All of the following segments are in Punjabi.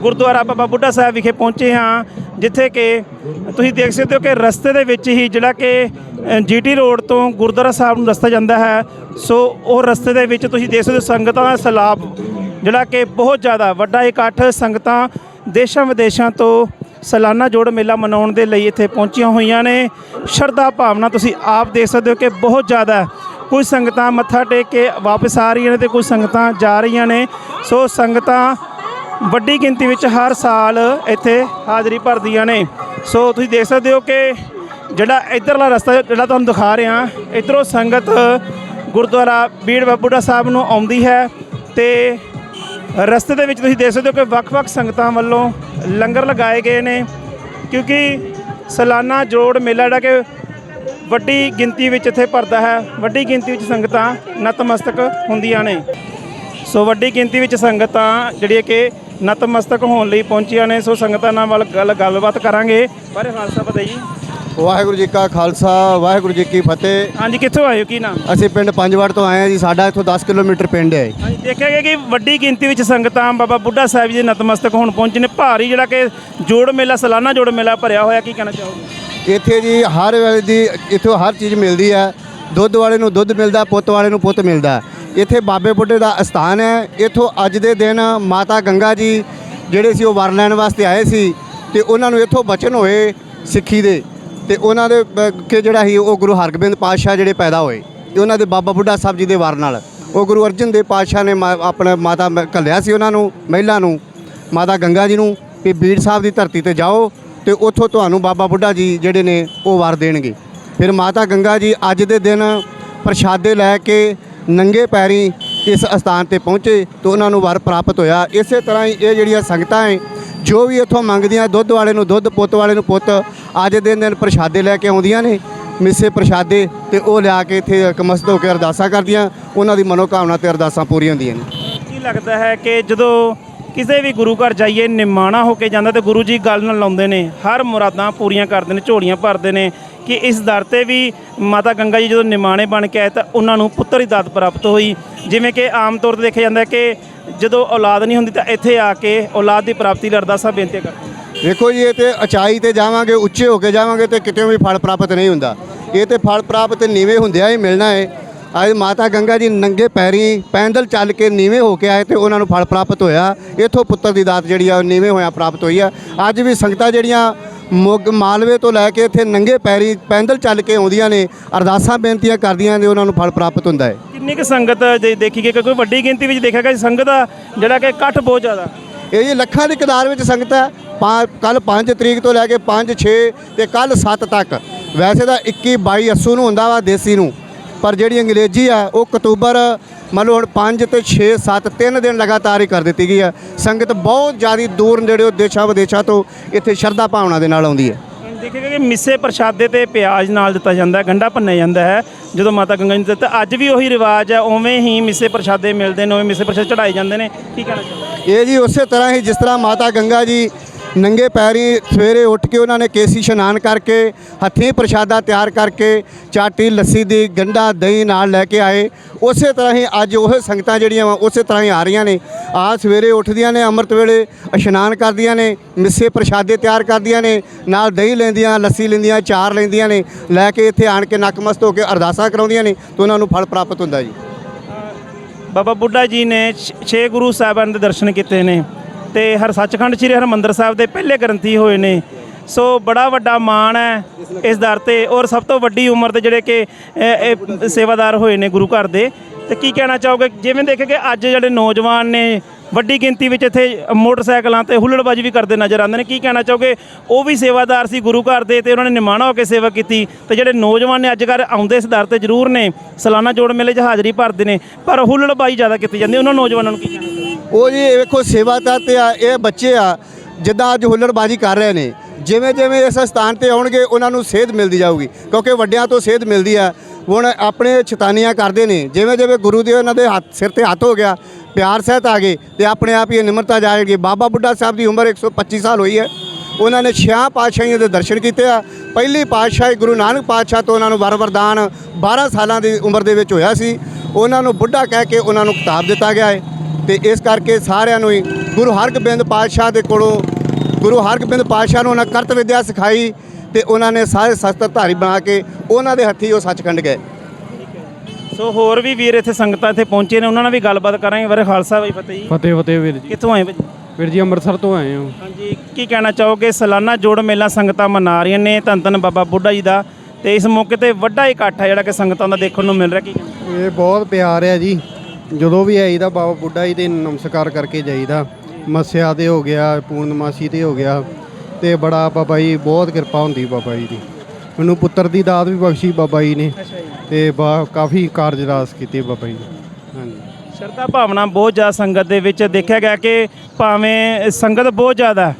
ਗੁਰਦੁਆਰਾ ਬਾਬਾ ਬੁੱਢਾ ਸਾਹਿਬ ਵਿਖੇ ਪਹੁੰਚੇ ਹਾਂ, ਜਿੱਥੇ ਕਿ ਤੁਸੀਂ ਦੇਖ ਸਕਦੇ ਹੋ ਕਿ ਰਸਤੇ ਦੇ ਵਿੱਚ ਹੀ ਜਿਹੜਾ ਕਿ ਜੀਟੀ ਰੋਡ ਤੋਂ ਗੁਰਦੁਆਰਾ ਸਾਹਿਬ ਨੂੰ ਰਸਤਾ ਜਾਂਦਾ ਹੈ। ਸੋ ਉਹ ਰਸਤੇ ਦੇ ਵਿੱਚ ਤੁਸੀਂ ਦੇਖ ਸਕਦੇ ਹੋ ਸੰਗਤਾਂ ਦਾ ਸਲਾਬ, ਜਿਹੜਾ ਕਿ ਬਹੁਤ ਜ਼ਿਆਦਾ ਵੱਡਾ ਇਕੱਠ ਸੰਗਤਾਂ ਦੇਸ਼ਾਂ ਵਿਦੇਸ਼ਾਂ ਤੋਂ ਸਾਲਾਨਾ ਜੋੜ ਮੇਲਾ ਮਨਾਉਣ ਦੇ ਲਈ ਇੱਥੇ ਪਹੁੰਚੀਆਂ ਹੋਈਆਂ ਨੇ। ਸ਼ਰਧਾ ਭਾਵਨਾ ਤੁਸੀਂ ਆਪ ਦੇਖ ਸਕਦੇ ਹੋ ਕਿ ਬਹੁਤ ਜ਼ਿਆਦਾ ਕੁਝ ਸੰਗਤਾਂ ਮੱਥਾ ਟੇਕ ਕੇ ਵਾਪਸ ਆ ਰਹੀਆਂ ਨੇ ਤੇ ਕੁਝ ਸੰਗਤਾਂ ਜਾ ਰਹੀਆਂ ਨੇ। ਸੋ ਸੰਗਤਾਂ ਵੱਡੀ ਗਿਣਤੀ ਵਿੱਚ ਹਰ ਸਾਲ ਇੱਥੇ ਹਾਜ਼ਰੀ ਭਰਦੀਆਂ ਨੇ। ਸੋ ਤੁਸੀਂ ਦੇਖ ਸਕਦੇ ਹੋ ਕਿ ਜਿਹੜਾ ਇਧਰਲਾ ਰਸਤਾ ਜਿਹੜਾ ਤੁਹਾਨੂੰ ਦਿਖਾ ਰਿਹਾ, ਇਧਰੋਂ ਸੰਗਤ ਗੁਰਦੁਆਰਾ ਬੀੜ ਬਾਬੂੜਾ ਸਾਹਿਬ ਨੂੰ ਆਉਂਦੀ ਹੈ ਤੇ ਰਸਤੇ ਦੇ ਵਿੱਚ ਤੁਸੀਂ ਦੇਖ ਸਕਦੇ ਹੋ ਕਿ ਵੱਖ-ਵੱਖ ਸੰਗਤਾਂ ਵੱਲੋਂ ਲੰਗਰ ਲਗਾਏ ਗਏ ਨੇ, ਕਿਉਂਕਿ ਸਾਲਾਨਾ ਜੋੜ ਮੇਲਾ ਜਿਹੜਾ ਕਿ ਵੱਡੀ ਗਿਣਤੀ ਵਿੱਚ ਇੱਥੇ ਭਰਦਾ ਹੈ, ਵੱਡੀ ਗਿਣਤੀ ਵਿੱਚ ਸੰਗਤਾਂ ਨਤਮਸਤਕ ਹੁੰਦੀਆਂ ਨੇ। ਸੋ ਵੱਡੀ ਗਿਣਤੀ ਵਿੱਚ ਸੰਗਤਾਂ ਜਿਹੜੀਆਂ ਕਿ ਨਤਮਸਤਕ ਹੋਣ ਲਈ ਪਹੁੰਚੀਆਂ ਨੇ ਸੋ ਸੰਗਤਾਂ ਨਾਲ ਵੱਲ ਗੱਲ ਗੱਲਬਾਤ ਕਰਾਂਗੇ। ਬਾਰੇ ਖਾਲਸਾ ਪਤਾ ਜੀ। ਵਾਹਿਗੁਰੂ ਜੀ ਕਾ ਖਾਲਸਾ ਵਾਹਿਗੁਰੂ ਜੀ ਕੀ ਫਤਿਹ। ਹਾਂਜੀ ਕਿੱਥੋਂ ਆਏ ਹੋ? ਕੀ ਨਾਮ? ਅਸੀਂ ਪਿੰਡ ਪੰਜਵੜ ਤੋਂ ਆਏ ਹਾਂ ਜੀ ਸਾਡਾ ਇੱਥੋਂ 10 ਕਿਲੋਮੀਟਰ ਪਿੰਡ ਹੈ। ਹਾਂਜੀ ਦੇਖਿਆ ਗਿਆ ਕਿ ਵੱਡੀ ਗਿਣਤੀ ਵਿੱਚ ਸੰਗਤਾਂ ਬਾਬਾ ਬੁੱਢਾ ਸਾਹਿਬ ਜੀ ਦੇ ਨਤਮਸਤਕ ਹੋਣ ਪਹੁੰਚੇ ਨੇ। ਭਾਰੀ ਜਿਹੜਾ ਕਿ ਜੋੜ ਮੇਲਾ ਸਾਲਾਨਾ ਜੋੜ ਮੇਲਾ ਭਰਿਆ ਹੋਇਆ ਕੀ ਕਹਿਣਾ ਚਾਹੋਗੇ? ਇੱਥੇ ਜੀ ਹਰ ਵੇਲੇ ਦੀ ਇੱਥੋਂ ਹਰ ਚੀਜ਼ ਮਿਲਦੀ ਹੈ। ਦੁੱਧ ਵਾਲੇ ਨੂੰ ਦੁੱਧ ਮਿਲਦਾ ਪੁੱਤ ਵਾਲੇ ਨੂੰ ਪੁੱਤ ਮਿਲਦਾ। ਇੱਥੇ ਬਾਬੇ ਬੁੱਢੇ ਦਾ ਅਸਥਾਨ ਹੈ। ਇੱਥੋਂ ਅੱਜ ਦੇ ਦਿਨ ਮਾਤਾ ਗੰਗਾ ਜੀ ਜਿਹੜੇ ਸੀ ਉਹ ਵਰ ਲੈਣ ਵਾਸਤੇ ਆਏ ਸੀ ਤੇ ਉਹਨਾਂ ਨੂੰ ਇੱਥੋਂ ਬਚਨ ਹੋਏ ਸਿੱਖੀ ਦੇ ਤੇ ਉਹਨਾਂ ਦੇ ਅ, ਕਿ ਜਿਹੜਾ ਸੀ ਉਹ ਗੁਰੂ ਹਰਗੋਬਿੰਦ ਪਾਤਸ਼ਾਹ ਜਿਹੜੇ ਪੈਦਾ ਹੋਏ ਤੇ ਉਹਨਾਂ ਦੇ ਬਾਬਾ ਬੁੱਢਾ ਸਾਹਿਬ ਜੀ ਦੇ ਵਰ ਨਾਲ। ਉਹ ਗੁਰੂ ਅਰਜਨ ਦੇਵ ਪਾਤਸ਼ਾਹ ਨੇ ਮਾ- ਆਪਣਾ ਮਾਤਾ ਮ- ਘੱਲਿਆ ਸੀ ਉਹਨਾਂ ਨੂੰ ਮਹਿਲਾ ਨੂੰ ਮਾਤਾ ਗੰਗਾ ਜੀ ਨੂੰ ਕਿ ਬੀੜ ਸਾਹਿਬ ਦੀ ਧਰਤੀ ਤੇ ਜਾਓ ਤੇ ਉੱਥੋਂ ਤੁਹਾਨੂੰ ਬਾਬਾ ਬੁੱਢਾ ਜੀ ਜਿਹੜੇ ਨੇ ਉਹ ਵਰ ਦੇਣਗੇ। ਫਿਰ ਮਾਤਾ ਗੰਗਾ ਜੀ ਅੱਜ ਦੇ ਦਿਨ ਪ੍ਰਸ਼ਾਦੇ ਲੈ ਕੇ ਨੰਗੇ ਪੈਰੀ ਇਸ ਅਸਥਾਨ ਤੇ ਪਹੁੰਚੇ ਤੇ ਉਹਨਾਂ ਨੂੰ ਵਰ ਪ੍ਰਾਪਤ ਹੋਇਆ। ਇਸੇ ਤਰ੍ਹਾਂ ਹੀ ਇਹ ਜਿਹੜੀਆਂ ਸੰਗਤਾਂ ਹੈ, ਜੋ ਵੀ ਇੱਥੋਂ ਮੰਗਦੀਆਂ, ਦੁੱਧ ਵਾਲੇ ਨੂੰ ਦੁੱਧ, ਪੁੱਤ ਵਾਲੇ ਨੂੰ ਪੁੱਤ, ਅੱਜ ਦੇ ਦਿਨ ਪ੍ਰਸ਼ਾਦੇ ਲੈ ਕੇ ਆਉਂਦੀਆਂ ਨੇ, ਮਿੱਸੇ ਪ੍ਰਸ਼ਾਦੇ ਤੇ ਉਹ ਲਿਆ ਕੇ ਇੱਥੇ ਕਮਸਤ ਹੋ ਕੇ ਅਰਦਾਸਾਂ ਕਰਦੀਆਂ, ਉਹਨਾਂ ਦੀ ਮਨੋਕਾਮਨਾ ਤੇ ਅਰਦਾਸਾਂ ਪੂਰੀਆਂ ਹੁੰਦੀਆਂ ਨੇ। ਕੀ ਲੱਗਦਾ ਹੈ ਕਿ ਜਦੋਂ ਕਿਸੇ ਵੀ ਗੁਰੂ ਘਰ ਜਾਈਏ, ਨਿਮਾਣਾ ਹੋ ਕੇ ਜਾਂਦਾ ਤੇ ਗੁਰੂ ਜੀ ਗੱਲ ਨਾਲ ਲਾਉਂਦੇ ਨੇ, ਹਰ ਮੁਰਾਦਾਂ ਪੂਰੀਆਂ ਕਰਦੇ ਨੇ, ਝੋਲੀਆਂ ਭਰਦੇ ਨੇ ਕਿ ਇਸ ਦਰ ਤੇ ਵੀ ਮਾਤਾ ਗੰਗਾ ਜੀ ਜਦੋਂ ਨਿਮਾਣੇ ਬਣ ਕੇ ਆਏ ਤਾਂ ਉਹਨਾਂ ਨੂੰ ਪੁੱਤਰ ਦੀ ਦਾਤ ਪ੍ਰਾਪਤ ਹੋਈ। ਜਿਵੇਂ ਕਿ ਆਮ ਤੌਰ ਤੇ ਦੇਖਿਆ ਜਾਂਦਾ ਕਿ ਜਦੋਂ ਔਲਾਦ ਨਹੀਂ ਹੁੰਦੀ ਤਾਂ ਇੱਥੇ ਆ ਕੇ ਔਲਾਦ ਦੀ ਪ੍ਰਾਪਤੀ ਲਈ ਅਰਦਾਸਾਂ ਬੇਨਤੀ ਕਰਦੇ ਨੇ। ਵੇਖੋ ਜੀ, ਇਹ ਤੇ ਉਚਾਈ ਤੇ ਜਾਵਾਂਗੇ, ਉੱਚੇ ਹੋ ਕੇ ਜਾਵਾਂਗੇ ਤੇ ਕਿਤੇ ਵੀ ਫਲ ਪ੍ਰਾਪਤ ਨਹੀਂ ਹੁੰਦਾ। ਇਹ ਤੇ ਫਲ ਪ੍ਰਾਪਤ ਨੀਵੇਂ ਹੁੰਦਿਆਂ ਹੀ ਮਿਲਣਾ ਹੈ ਅੱਜ ਮਾਤਾ ਗੰਗਾ ਜੀ ਨੰਗੇ ਪੈਰੀ ਪੈਦਲ ਚੱਲ ਕੇ ਨੀਵੇਂ ਹੋ ਕੇ ਆਏ ਤੇ ਉਹਨਾਂ ਨੂੰ ਫਲ ਪ੍ਰਾਪਤ ਹੋਇਆ। ਇਥੋਂ ਪੁੱਤਰ ਦੀ ਦਾਤ ਜਿਹੜੀ ਆ ਉਹ ਨੀਵੇਂ ਹੋਇਆ ਪ੍ਰਾਪਤ ਹੋਈ ਆ। ਅੱਜ ਵੀ ਸੰਗਤਾਂ ਜਿਹੜੀਆਂ ਮੁੱਗ ਮਾਲਵੇ ਤੋਂ ਲੈ ਕੇ ਇੱਥੇ ਨੰਗੇ ਪੈਰੀ ਪੈਦਲ ਚੱਲ ਕੇ ਆਉਂਦੀਆਂ ਨੇ ਅਰਦਾਸਾਂ ਬੇਨਤੀਆਂ ਕਰਦੀਆਂ ਨੇ ਉਹਨਾਂ ਨੂੰ ਫਲ ਪ੍ਰਾਪਤ ਹੁੰਦਾ ਹੈ। ਕਿੰਨੀ ਕੁ ਸੰਗਤ ਜੇ ਦੇਖੀ ਗਈ ਕਿਉਂਕਿ ਵੱਡੀ ਗਿਣਤੀ ਵਿੱਚ ਦੇਖਿਆ ਗਿਆ ਸੰਗਤ ਦਾ ਜਿਹੜਾ ਕਿ ਇਕੱਠ ਬਹੁਤ ਜ਼ਿਆਦਾ। ਇਹ ਜੀ ਲੱਖਾਂ ਦੀ ਕਦਾਰ ਵਿੱਚ ਸੰਗਤ ਹੈ ਕੱਲ 5 ਤਰੀਕ ਤੋਂ ਲੈ ਕੇ 5 6 ਤੇ ਕੱਲ 7 ਤੱਕ। ਵੈਸੇ ਤਾਂ 21 22 ਅੱਸੂ ਨੂੰ ਹੁੰਦਾ ਵਾ ਦੇਸੀ ਨੂੰ ਪਰ ਜਿਹੜੀ ਅੰਗਰੇਜ਼ੀ ਆ ਉਹ ਅਕਤੂਬਰ ਮੰਨ ਲਓ ਹੁਣ 5 ਤੇ 6 7 ਤਿੰਨ ਦਿਨ ਲਗਾਤਾਰ ਹੀ ਕਰ ਦਿੱਤੀ ਗਈ ਹੈ। ਸੰਗਤ ਬਹੁਤ ਜ਼ਿਆਦਾ ਦੂਰ ਨੇੜਿਓ ਦੇਸ਼ਾਂ ਵਿਦੇਸ਼ਾਂ ਤੋਂ ਇੱਥੇ ਸ਼ਰਧਾ ਭਾਵਨਾ ਦੇ ਨਾਲ ਆਉਂਦੀ ਹੈ। ਦੇਖੇਗਾ ਕਿ ਮਿੱਸੇ ਪ੍ਰਸ਼ਾਦੇ ਤੇ ਪਿਆਜ਼ ਨਾਲ ਦਿੱਤਾ ਜਾਂਦਾ ਹੈ ਗੰਢਾ ਭੰਨਿਆ ਜਾਂਦਾ ਹੈ ਜਦੋਂ ਮਾਤਾ ਗੰਗਾ ਜੀ ਨੂੰ ਦਿੱਤਾ। ਅੱਜ ਵੀ ਉਹੀ ਰਿਵਾਜ ਹੈ ਉਵੇਂ ਹੀ ਮਿੱਸੇ ਪ੍ਰਸ਼ਾਦੇ ਮਿਲਦੇ ਨੇ ਉਵੇਂ ਮਿੱਸੇ ਪ੍ਰਸ਼ਾਦੇ ਚੜਾਏ ਜਾਂਦੇ ਨੇ। ਕੀ ਕਹਿਣਾ ਚਾਹੁੰਦੇ ਇਹ ਜੀ ਉਸੇ ਤਰ੍ਹਾਂ ਹੀ ਜਿਸ ਤਰ੍ਹਾਂ ਮਾਤਾ ਗੰਗਾ ਜੀ ਨੰਗੇ ਪੈਰੀ ਸਵੇਰੇ ਉੱਠ ਕੇ ਉਹਨਾਂ ਨੇ ਕੇਸੀ ਇਸ਼ਨਾਨ ਕਰਕੇ, ਹੱਥੀਂ ਪ੍ਰਸ਼ਾਦਾ ਤਿਆਰ ਕਰਕੇ, ਚਾਟੀ, ਲੱਸੀ ਦੀ ਗੰਢਾ, ਦਹੀਂ ਨਾਲ ਲੈ ਕੇ ਆਏ। ਉਸੇ ਤਰ੍ਹਾਂ ਹੀ ਅੱਜ ਉਹ ਸੰਗਤਾਂ ਜਿਹੜੀਆਂ ਵਾ, ਉਸੇ ਤਰ੍ਹਾਂ ਹੀ ਆ ਰਹੀਆਂ ਨੇ। ਆ ਸਵੇਰੇ ਉੱਠਦੀਆਂ ਨੇ, ਅੰਮ੍ਰਿਤ ਵੇਲੇ ਇਸ਼ਨਾਨ ਕਰਦੀਆਂ ਨੇ, ਮਿੱਸੇ ਪ੍ਰਸ਼ਾਦੇ ਤਿਆਰ ਕਰਦੀਆਂ ਨੇ, ਨਾਲ ਦਹੀਂ ਲੈਂਦੀਆਂ, ਲੱਸੀ ਲੈਂਦੀਆਂ, ਚਾਰ ਲੈਂਦੀਆਂ ਨੇ, ਲੈ ਕੇ ਇੱਥੇ ਆਣ ਕੇ ਨਕਮਸਤ ਹੋ ਕੇ ਅਰਦਾਸਾਂ ਕਰਾਉਂਦੀਆਂ ਨੇ ਤੇ ਉਹਨਾਂ ਨੂੰ ਫਲ ਪ੍ਰਾਪਤ ਹੁੰਦਾ ਜੀ। ਬਾਬਾ ਬੁੱਢਾ ਜੀ ਨੇ ਛ- ਛੇ ਗੁਰੂ ਸਾਹਿਬਾਨ ਦੇ ਦਰਸ਼ਨ ਕੀਤੇ ਨੇ। ਤੇ ਹਰ ਸੱਚਖੰਡ ਸ੍ਰੀ ਹਰਿਮੰਦਰ ਸਾਹਿਬ ਦੇ ਪਹਿਲੇ ਗ੍ਰੰਥੀ ਹੋਏ ਨੇ। ਸੋ ਬੜਾ ਵੱਡਾ ਮਾਣ ਹੈ ਇਸ ਦਰ ਤੇ ਔਰ ਸਭ ਤੋਂ ਵੱਡੀ ਉਮਰ ਦੇ ਜਿਹੜੇ ਕਿ ਇਹ- ਸੇਵਾਦਾਰ ਹੋਏ ਨੇ ਗੁਰੂ ਘਰ ਦੇ। ਤੇ ਕੀ ਕਹਿਣਾ ਚਾਹੋਗੇ? ਜਿਵੇਂ ਦੇਖੇ ਕਿ ਅੱਜ ਜਿਹੜੇ ਨੌਜਵਾਨ ਨੇ, ਵੱਡੀ ਗਿਣਤੀ ਵਿੱਚ ਇੱਥੇ ਮੋਟਰਸਾਈਕਲਾਂ ਤੇ ਹੁੱਲੜਬਾਜੀ ਵੀ ਕਰਦੇ ਨਜ਼ਰ ਆਉਂਦੇ ਨੇ। ਕੀ ਕਹਿਣਾ ਚਾਹੋਗੇ? ਉਹ ਵੀ ਸੇਵਾਦਾਰ ਸੀ ਗੁਰੂ ਘਰ ਦੇ ਤੇ ਉਹਨਾਂ ਨੇ ਨਿਮਾਣਾ ਹੋ ਕੇ ਸੇਵਾ ਕੀਤੀ। ਤੇ ਜਿਹੜੇ ਨੌਜਵਾਨ ਨੇ ਅੱਜ ਕੱਲ੍ਹ ਆਉਂਦੇ ਇਸ ਦਰ ਤੇ ਜ਼ਰੂਰ ਨੇ। ਸਾਲਾਨਾ ਜੋੜ ਮੇਲੇ 'ਚ ਹਾਜ਼ਰੀ ਭਰਦੇ ਨੇ, ਪਰ ਹੁੱਲੜਬਾਜੀ ਜ਼ਿਆਦਾ ਕੀਤੀ ਜਾਂਦੀ ਉਹਨਾਂ ਨੌਜਵਾਨਾਂ ਨੂੰ ਕੀ ਕਹਿਣਾ ਚਾਹੋਗੇ? ਉਹ ਜੀ ਇਹ ਵੇਖੋ ਸੇਵਾਦਾਰ ਤੇ ਆ, ਇਹ ਬੱਚੇ ਆ, ਜਿੱਦਾਂ ਅੱਜ ਹੁੱਲੜਬਾਜੀ ਕਰ ਰਹੇ ਨੇ। ਜਿਵੇਂ ਜਿਵੇਂ ਇਸ ਸਥਾਨ ਤੇ ਆਉਣਗੇ, ਉਹਨਾਂ ਨੂੰ ਸੇਧ ਮਿਲਦੀ ਜਾਊਗੀ। ਕਿਉਂਕਿ ਵੱਡਿਆਂ ਤੋਂ ਸੇਧ ਮਿਲਦੀ ਆ। ਹੁਣ ਆਪਣੇ ਚਤਾਨੀਆਂ ਕਰਦੇ ਨੇ। ਜਿਵੇਂ ਜਿਵੇਂ ਗੁਰੂ ਦੇ ਉਹਨਾਂ ਦੇ ਹੱਥ ਸਿਰ ਤੇ ਹੱਥ ਹੋ ਗਿਆ, ਪਿਆਰ ਸਹਿਤ ਆ ਗਏ ਤੇ ਆਪਣੇ ਆਪ ਹੀ ਨਿਮਰਤਾ ਜਾਏਗੀ ਬਾਬਾ ਬੁੱਢਾ ਸਾਹਿਬ ਦੀ ਉਮਰ 125 ਸਾਲ ਹੋਈ ਹੈ। ਉਹਨਾਂ ਨੇ ਛਿਆਂ ਪਾਤਸ਼ਾਹੀਆਂ ਦੇ ਦਰਸ਼ਨ ਕੀਤੇ ਆ। ਪਹਿਲੀ ਪਾਤਸ਼ਾਹੀ ਗੁਰੂ ਨਾਨਕ ਪਾਤਸ਼ਾਹ ਤੋਂ ਉਹਨਾਂ ਨੂੰ ਵਰ ਵਰਦਾਨ 12 ਸਾਲਾਂ ਦੀ ਉਮਰ ਦੇ ਵਿੱਚ ਹੋਇਆ ਸੀ। ਉਹਨਾਂ ਨੂੰ ਬੁੱਢਾ ਕਹਿ ਕੇ ਉਹਨਾਂ ਨੂੰ ਕਿਤਾਬ ਦਿੱਤਾ ਗਿਆ ਹੈ। ਤੇ ਇਸ ਕਰਕੇ ਸਾਰਿਆਂ ਨੂੰ ਹੀ ਗੁਰੂ ਹਰਗੋਬਿੰਦ ਪਾਤਸ਼ਾਹ ਦੇ ਕੋਲੋਂ ਗੁਰੂ ਹਰਗੋਬਿੰਦ ਪਾਤਸ਼ਾਹ ਨੂੰ ਉਹਨਾਂ ਕਰਤ ਵਿਦਿਆ ਸਿਖਾਈ ਤੇ ਉਹਨਾਂ ਨੇ ਸਾਰੇ ਸ਼ਸਤਰ ਧਾਰੀ ਬਣਾ ਕੇ ਉਹਨਾਂ ਦੇ ਹੱਥੀ ਉਹ ਸੱਚਖੰਡ ਗਏ। ਸੋ ਹੋਰ ਵੀ ਵੀਰ ਇੱਥੇ ਸੰਗਤਾਂ ਇੱਥੇ ਪਹੁੰਚੇ ਨੇ ਉਹਨਾਂ ਨਾਲ ਵੀ ਗੱਲਬਾਤ ਕਰਾਂਗੇ। ਬਾਰੇ ਖਾਲਸਾ ਬਾਈ ਫਤਿਹ ਜੀ। ਫਤਿਹ ਫਤਿਹ ਵੀਰ ਜੀ। ਕਿੱਥੋਂ ਆਏ ਭਾਜੀ ਵੀਰ ਜੀ ਅੰਮ੍ਰਿਤਸਰ ਤੋਂ ਆਏ ਹਾਂ। ਹਾਂਜੀ ਕੀ ਕਹਿਣਾ ਚਾਹੋਗੇ? ਸਾਲਾਨਾ ਜੋੜ ਮੇਲਾ ਸੰਗਤਾਂ ਮਨਾ ਰਹੀਆਂ ਨੇ ਧੰਨ ਧੰਨ ਬਾਬਾ ਬੁੱਢਾ ਜੀ ਦਾ। ਤੇ ਇਸ ਮੌਕੇ ਤੇ ਵੱਡਾ ਇਕੱਠ ਹੈ ਜਿਹੜਾ ਕਿ ਸੰਗਤਾਂ ਦਾ ਦੇਖਣ ਨੂੰ ਮਿਲ ਰਿਹਾ ਕੀ? ਇਹ ਬਹੁਤ ਪਿਆਰ ਹੈ ਜੀ। ਜਦੋਂ ਵੀ ਆਈਦਾ ਬਾਬਾ ਬੁੱਢਾ ਜੀ ਦੇ ਨਮਸਕਾਰ ਕਰਕੇ ਜਾਈਦਾ। ਮੱਸਿਆ ਤੇ ਹੋ ਗਿਆ ਪੂਰਨਮਾਸੀ ਤੇ ਹੋ ਗਿਆ ਤੇ ਬੜਾ ਬਾਬਾ ਜੀ ਬਹੁਤ ਕਿਰਪਾ ਹੁੰਦੀ ਬਾਬਾ ਜੀ ਦੀ। ਮੈਨੂੰ ਪੁੱਤਰ ਦੀ ਦਾਤ ਵੀ ਬਖਸ਼ੀ ਬਾਬਾ ਜੀ ਨੇ ਤੇ ਬਾ ਕਾਫੀ ਕਾਰਜ ਰਾਸ ਕੀਤੇ ਬਾਬਾ ਜੀ ਨੇ। ਹਾਂਜੀ। ਸ਼ਰਧਾ ਭਾਵਨਾ ਬਹੁਤ ਜ਼ਿਆਦਾ ਸੰਗਤ ਦੇ ਵਿੱਚ ਦੇਖਿਆ ਗਿਆ ਕਿ ਭਾਵੇਂ ਸੰਗਤ ਬਹੁਤ ਜ਼ਿਆਦਾ ਹੈ,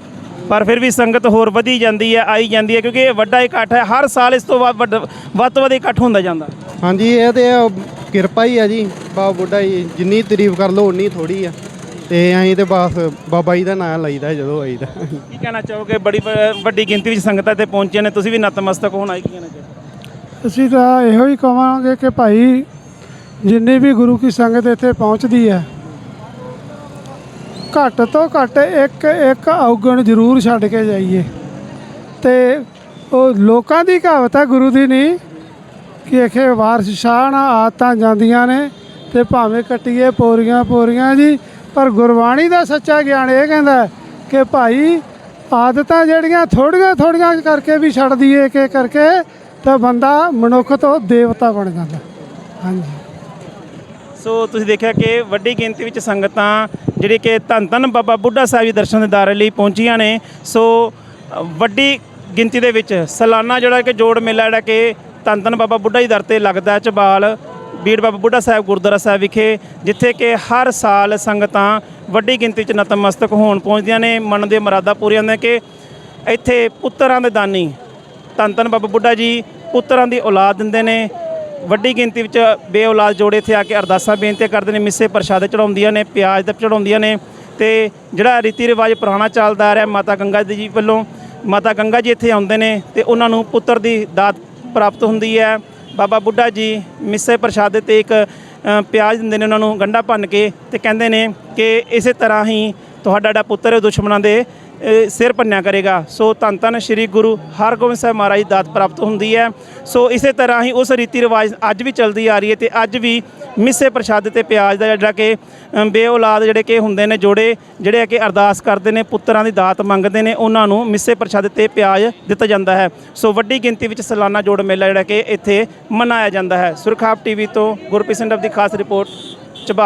ਪਰ ਫਿਰ ਵੀ ਸੰਗਤ ਹੋਰ ਵਧੀ ਜਾਂਦੀ ਹੈ ਆਈ ਜਾਂਦੀ ਹੈ ਕਿਉਂਕਿ ਇਹ ਵੱਡਾ ਇਕੱਠ ਹੈ। ਹਰ ਸਾਲ ਇਸ ਤੋਂ ਵੱਧ ਵੱਡ- ਵੱਧ ਤੋਂ ਵੱਧ ਇਕੱਠ ਹੁੰਦਾ ਜਾਂਦਾ। ਹਾਂਜੀ ਇਹ ਤੇ ਕਿਰਪਾ ਹੀ ਆ ਜੀ। ਬਾਬਾ ਬੁੱਢਾ ਜੀ ਜਿੰਨੀ ਤਾਰੀਫ ਕਰ ਲਓ ਉਨੀ ਥੋੜੀ ਆ। ਤੇ ਅਸੀਂ ਤੇ ਬਸ ਬਾਬਾ ਜੀ ਦਾ ਨਾਮ ਲਈਦਾ ਜਦੋਂ ਆਈਦਾ। ਕੀ ਕਹਿਣਾ ਚਾਹੋਗੇ? ਬੜੀ ਵ- ਵੱਡੀ ਗਿਣਤੀ ਵਿੱਚ ਸੰਗਤਾਂ ਇੱਥੇ ਪਹੁੰਚੀਆਂ ਨੇ। ਤੁਸੀਂ ਵੀ ਨਤਮਸਤਕ ਹੋਣ ਆਏ ਕੀ ਕਹਿਣਾ ਚਾਹੋਗੇ? ਅਸੀਂ ਤਾਂ ਇਹੋ ਹੀ ਕਵਾਂਗੇ ਕਿ ਭਾਈ ਜਿੰਨੀ ਵੀ ਗੁਰੂ ਕੀ ਸੰਗਤ ਇੱਥੇ ਪਹੁੰਚਦੀ ਹੈ ਘੱਟ ਤੋਂ ਘੱਟ ਇੱਕ ਇੱਕ ਔਗਣ ਜ਼ਰੂਰ ਛੱਡ ਕੇ ਜਾਈਏ। ਤੇ ਉਹ ਲੋਕਾਂ ਦੀ ਕਹਾਵਤ ਹੈ ਗੁਰੂ ਦੀ ਨਹੀਂ ਕਿ ਅਖੇ ਵਾਰਸ਼ਾਹ ਨਾ ਆਦਤਾਂ ਜਾਂਦੀਆਂ ਨੇ ਤੇ ਭਾਵੇਂ ਕੱਟੀਏ ਪੋਰੀਆਂ ਪੋਰੀਆਂ ਜੀ, ਪਰ ਗੁਰਬਾਣੀ ਦਾ ਸੱਚਾ ਗਿਆਨ ਇਹ ਕਹਿੰਦਾ ਕਿ ਭਾਈ ਆਦਤਾਂ ਜਿਹੜੀਆਂ ਥੋੜੀਆਂ ਥੋੜੀਆਂ ਕਰਕੇ ਵੀ ਛੱਡ ਦਈਏ, ਇੱਕ ਕਰਕੇ ਤਾਂ ਬੰਦਾ ਮਨੁੱਖ ਤੋਂ ਦੇਵਤਾ ਬਣ ਜਾਂਦਾ। ਹਾਂਜੀ। ਸੋ ਤੁਸੀਂ ਦੇਖਿਆ ਕਿ ਵੱਡੀ ਗਿਣਤੀ ਵਿੱਚ ਸੰਗਤਾਂ ਜਿਹੜੀ ਕਿ ਧੰਨ ਧੰਨ ਬਾਬਾ ਬੁੱਢਾ ਸਾਹਿਬ ਜੀ ਦਰਸ਼ਨ ਦੇ ਦਿਦਾਰੇ ਲਈ ਪਹੁੰਚੀਆਂ ਨੇ। ਸੋ ਵੱਡੀ ਗਿਣਤੀ ਦੇ ਵਿੱਚ ਸਾਲਾਨਾ ਜਿਹੜਾ ਕਿ ਜੋੜ ਮੇਲਾ ਜਿਹੜਾ ਕਿ ਧੰਨ ਧੰਨ ਬਾਬਾ ਬੁੱਢਾ ਜੀ ਦਰ ਤੇ ਲੱਗਦਾ ਚਬਾਲ ਬੀੜ ਬਾਬਾ ਬੁੱਢਾ ਸਾਹਿਬ ਗੁਰਦੁਆਰਾ ਸਾਹਿਬ ਵਿਖੇ, ਜਿੱਥੇ ਕਿ ਹਰ ਸਾਲ ਸੰਗਤਾਂ ਵੱਡੀ ਗਿਣਤੀ 'ਚ ਨਤਮਸਤਕ ਹੋਣ ਪਹੁੰਚਦੀਆਂ ਨੇ। ਮਨ ਦੇ ਮੁਰਾਦਾਂ ਪੂਰੀਆਂ ਹੁੰਦੀਆਂ ਕਿ ਇੱਥੇ ਪੁੱਤਰਾਂ ਦੇ ਦਾਨੀ ਧੰਨ ਧੰਨ ਬਾਬਾ ਬੁੱਢਾ ਜੀ ਪੁੱਤਰਾਂ ਦੀ ਔਲਾਦ ਦਿੰਦੇ ਨੇ। ਵੱਡੀ ਗਿਣਤੀ ਵਿੱਚ ਬੇਔਲਾਦ ਜੋੜੇ ਇੱਥੇ ਆ ਕੇ ਅਰਦਾਸਾਂ ਬੇਨਤੀ ਕਰਦੇ ਨੇ, ਮਿੱਸੇ ਪ੍ਰਸ਼ਾਦ ਚੜਾਉਂਦੀਆਂ ਨੇ, ਪਿਆਜ਼ ਦਾ ਚੜਾਉਂਦੀਆਂ ਨੇ ਤੇ ਜਿਹੜਾ ਰੀਤੀ ਰਿਵਾਜ ਪੁਰਾਣਾ ਚੱਲਦਾ ਆ ਰਿਹਾ ਮਾਤਾ ਗੰਗਾ ਜੀ ਵੱਲੋਂ। ਮਾਤਾ ਗੰਗਾ ਜੀ ਇੱਥੇ ਆਉਂਦੇ ਨੇ ਤੇ ਉਹਨਾਂ ਨੂੰ ਪੁੱਤਰ ਦੀ ਦਾਤ ਪ੍ਰਾਪਤ ਹੁੰਦੀ ਹੈ। ਬਾਬਾ ਬੁੱਢਾ ਜੀ ਮਿੱਸੇ ਪ੍ਰਸ਼ਾਦੇ ਤੇ ਇੱਕ ਪਿਆਜ਼ ਦਿੰਦੇ ਨੇ, ਉਹਨਾਂ ਨੂੰ ਗੰਢਾ ਭੰਨ ਕੇ ਤੇ ਕਹਿੰਦੇ ਨੇ ਕਿ ਇਸੇ ਤਰ੍ਹਾਂ ਹੀ ਤੁਹਾਡਾ ਜਿਹੜਾ ਪੁੱਤਰ ਹੈ ਦੁਸ਼ਮਣਾਂ ਦੇ ਸਿਰ ਭੰਨਿਆ ਕਰੇਗਾ। ਸੋ ਧੰਨ ਧੰਨ ਸ੍ਰੀ ਗੁਰੂ ਹਰਗੋਬਿੰਦ ਸਾਹਿਬ ਮਹਾਰਾਜ ਦੀ ਦਾਤ ਪ੍ਰਾਪਤ ਹੁੰਦੀ ਹੈ। ਸੋ ਇਸੇ ਤਰ੍ਹਾਂ ਹੀ ਉਸ ਰੀਤੀ ਰਿਵਾਜ ਅੱਜ ਵੀ ਚੱਲਦੀ ਆ ਰਹੀ ਹੈ ਤੇ ਅੱਜ ਵੀ ਮਿੱਸੇ ਪ੍ਰਸ਼ਾਦ ਤੇ ਪਿਆਜ਼ ਦਾ ਜਿਹੜਾ ਕਿ ਬੇਔਲਾਦ ਜਿਹੜੇ ਕਿ ਹੁੰਦੇ ਨੇ, ਜੋੜੇ ਜਿਹੜੇ ਆ ਕਿ ਅਰਦਾਸ ਕਰਦੇ ਨੇ, ਪੁੱਤਰਾਂ ਦੀ ਦਾਤ ਮੰਗਦੇ ਨੇ, ਉਹਨਾਂ ਨੂੰ ਮਿੱਸੇ ਪ੍ਰਸ਼ਾਦ ਤੇ ਪਿਆਜ਼ ਦਿੱਤਾ ਜਾਂਦਾ ਹੈ। ਸੋ ਵੱਡੀ ਗਿਣਤੀ ਵਿੱਚ ਸਾਲਾਨਾ ਜੋੜ ਮੇਲਾ ਜਿਹੜਾ ਕਿ ਇੱਥੇ ਮਨਾਇਆ ਜਾਂਦਾ ਹੈ। ਸੁਰਖਾਪ ਟੀਵੀ ਤੋਂ ਗੁਰਪ੍ਰੀਤ ਸਿੰਘ ਦੀ ਖਾਸ ਰਿਪੋਰਟ, ਚਬਾਲ।